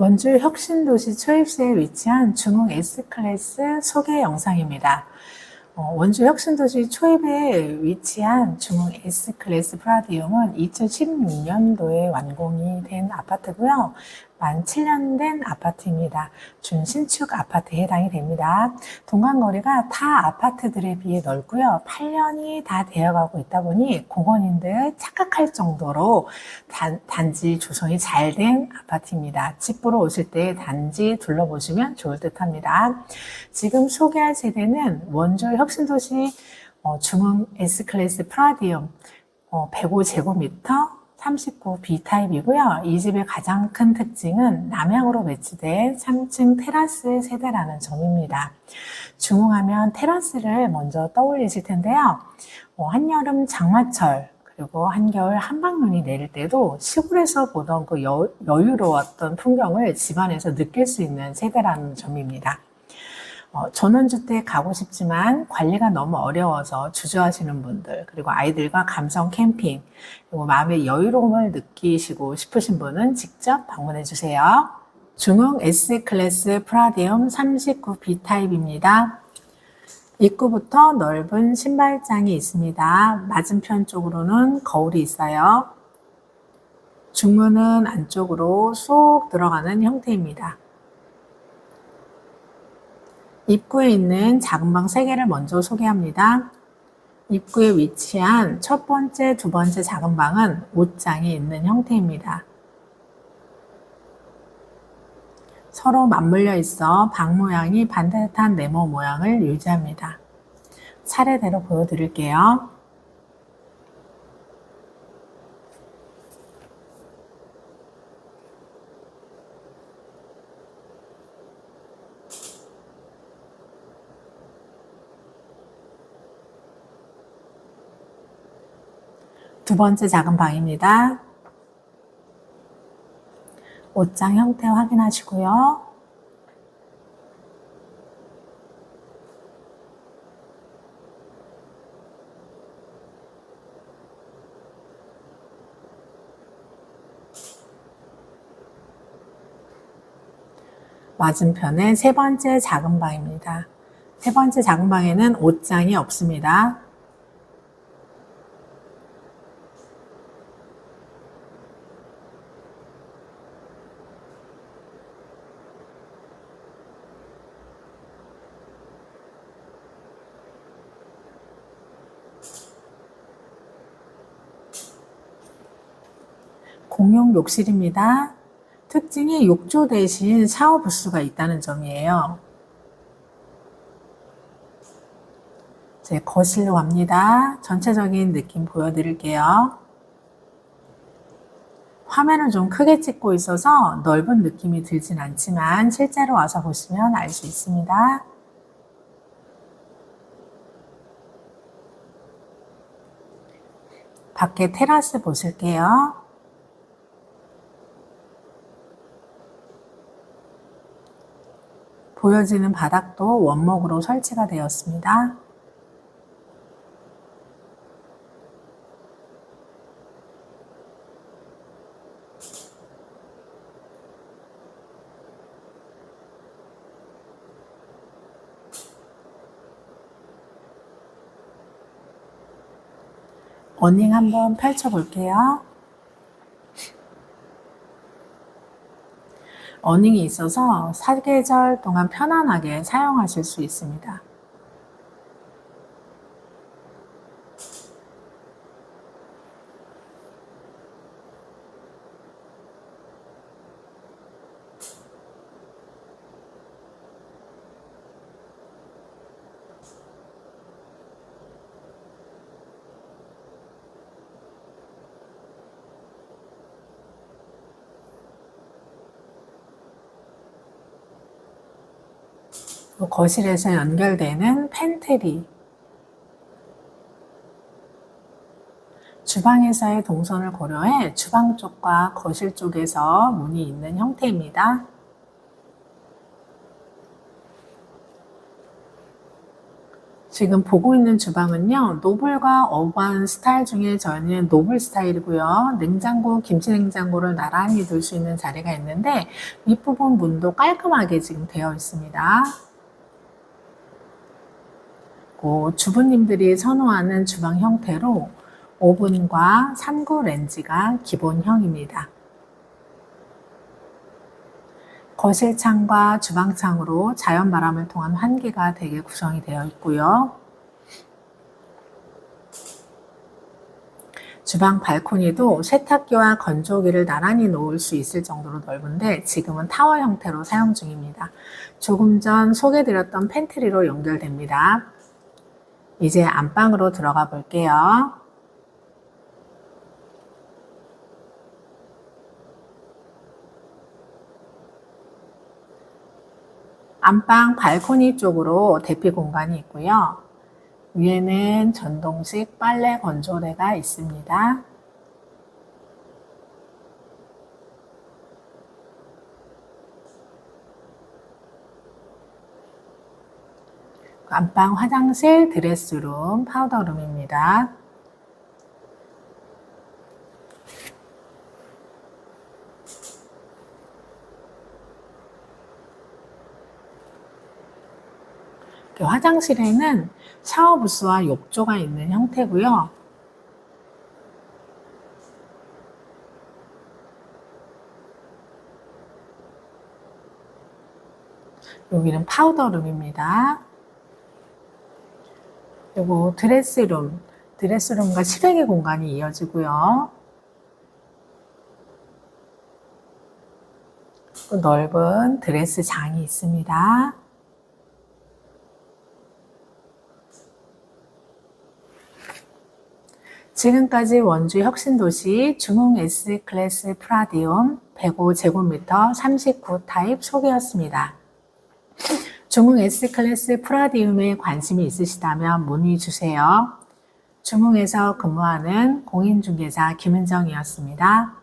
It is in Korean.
원주 혁신도시 초입시에 위치한 중흥 S클래스 소개 영상입니다. 어, 원주 혁신도시 초입에 위치한 중흥 S클래스 프라디움은 2016년도에 완공이 된 아파트고요. 만 7년 된 아파트입니다. 준신축 아파트에 해당이 됩니다. 동간거리가 타 아파트들에 비해 넓고요. 8년이 다 되어가고 있다 보니 공원인들 착각할 정도로 단, 단지 조성이 잘 된 아파트입니다. 집 보러 오실 때 단지 둘러보시면 좋을 듯 합니다. 지금 소개할 세대는 원주 혁신도시 어, 중흥 S클래스 프라디움 어, 105제곱미터 39 B타입이고요. 이 집의 가장 큰 특징은 남향으로 배치된 3층 테라스 세대라는 점입니다. 중흥하면 테라스를 먼저 떠올리실 텐데요. 어, 한여름 장마철 그리고 한겨울 한방눈이 내릴 때도 시골에서 보던 그 여, 여유로웠던 풍경을 집안에서 느낄 수 있는 세대라는 점입니다. 어, 전원주택 가고 싶지만 관리가 너무 어려워서 주저하시는 분들, 그리고 아이들과 감성 캠핑, 그리고 마음의 여유로움을 느끼시고 싶으신 분은 직접 방문해 주세요. 중흥 S클래스 프라디움 39B 타입입니다. 입구부터 넓은 신발장이 있습니다. 맞은편 쪽으로는 거울이 있어요. 중문은 안쪽으로 쏙 들어가는 형태입니다. 입구에 있는 작은 방 3개를 먼저 소개합니다. 입구에 위치한 첫 번째, 두 번째 작은 방은 옷장이 있는 형태입니다. 서로 맞물려 있어 방 모양이 반듯한 네모 모양을 유지합니다. 차례대로 보여드릴게요. 두 번째 작은 방입니다. 옷장 형태 확인하시고요. 맞은편에 세 번째 작은 방입니다. 세 번째 작은 방에는 옷장이 없습니다. 공용 욕실입니다. 특징이 욕조 대신 샤워 부스가 있다는 점이에요. 이제 거실로 갑니다. 전체적인 느낌 보여드릴게요. 화면을 좀 크게 찍고 있어서 넓은 느낌이 들진 않지만 실제로 와서 보시면 알 수 있습니다. 밖에 테라스 보실게요. 보여지는 바닥도 원목으로 설치가 되었습니다. 어닝 한번 펼쳐 볼게요. 어닝이 있어서 사계절 동안 편안하게 사용하실 수 있습니다. 거실에서 연결되는 팬트리 주방에서의 동선을 고려해 주방 쪽과 거실 쪽에서 문이 있는 형태입니다. 지금 보고 있는 주방은요, 노블과 어반 스타일 중에 저는 노블 스타일이고요. 냉장고, 김치 냉장고를 나란히 둘 수 있는 자리가 있는데, 윗부분 문도 깔끔하게 지금 되어 있습니다. 그 주부님들이 선호하는 주방 형태로 오븐과 3구 렌지가 기본형입니다. 거실 창과 주방 창으로 자연 바람을 통한 환기가 되게 구성이 되어 있고요. 주방 발코니도 세탁기와 건조기를 나란히 놓을 수 있을 정도로 넓은데 지금은 타워 형태로 사용 중입니다. 조금 전 소개드렸던 팬트리로 연결됩니다. 이제 안방으로 들어가 볼게요. 안방 발코니 쪽으로 대피 공간이 있고요. 위에는 전동식 빨래 건조대가 있습니다. 안방 화장실 드레스룸 파우더룸입니다. 그 화장실에는 샤워 부스와 욕조가 있는 형태고요. 여기는 파우더룸입니다. 그리고 드레스룸, 드레스룸과 실외기 공간이 이어지고요. 또 넓은 드레스장이 있습니다. 지금까지 원주 혁신도시 중흥 S 클래스 프라디움 105제곱미터 39 타입 소개였습니다. 중흥 S 클래스 프라디움에 관심이 있으시다면 문의 주세요. 중흥에서 근무하는 공인중개사 김은정이었습니다.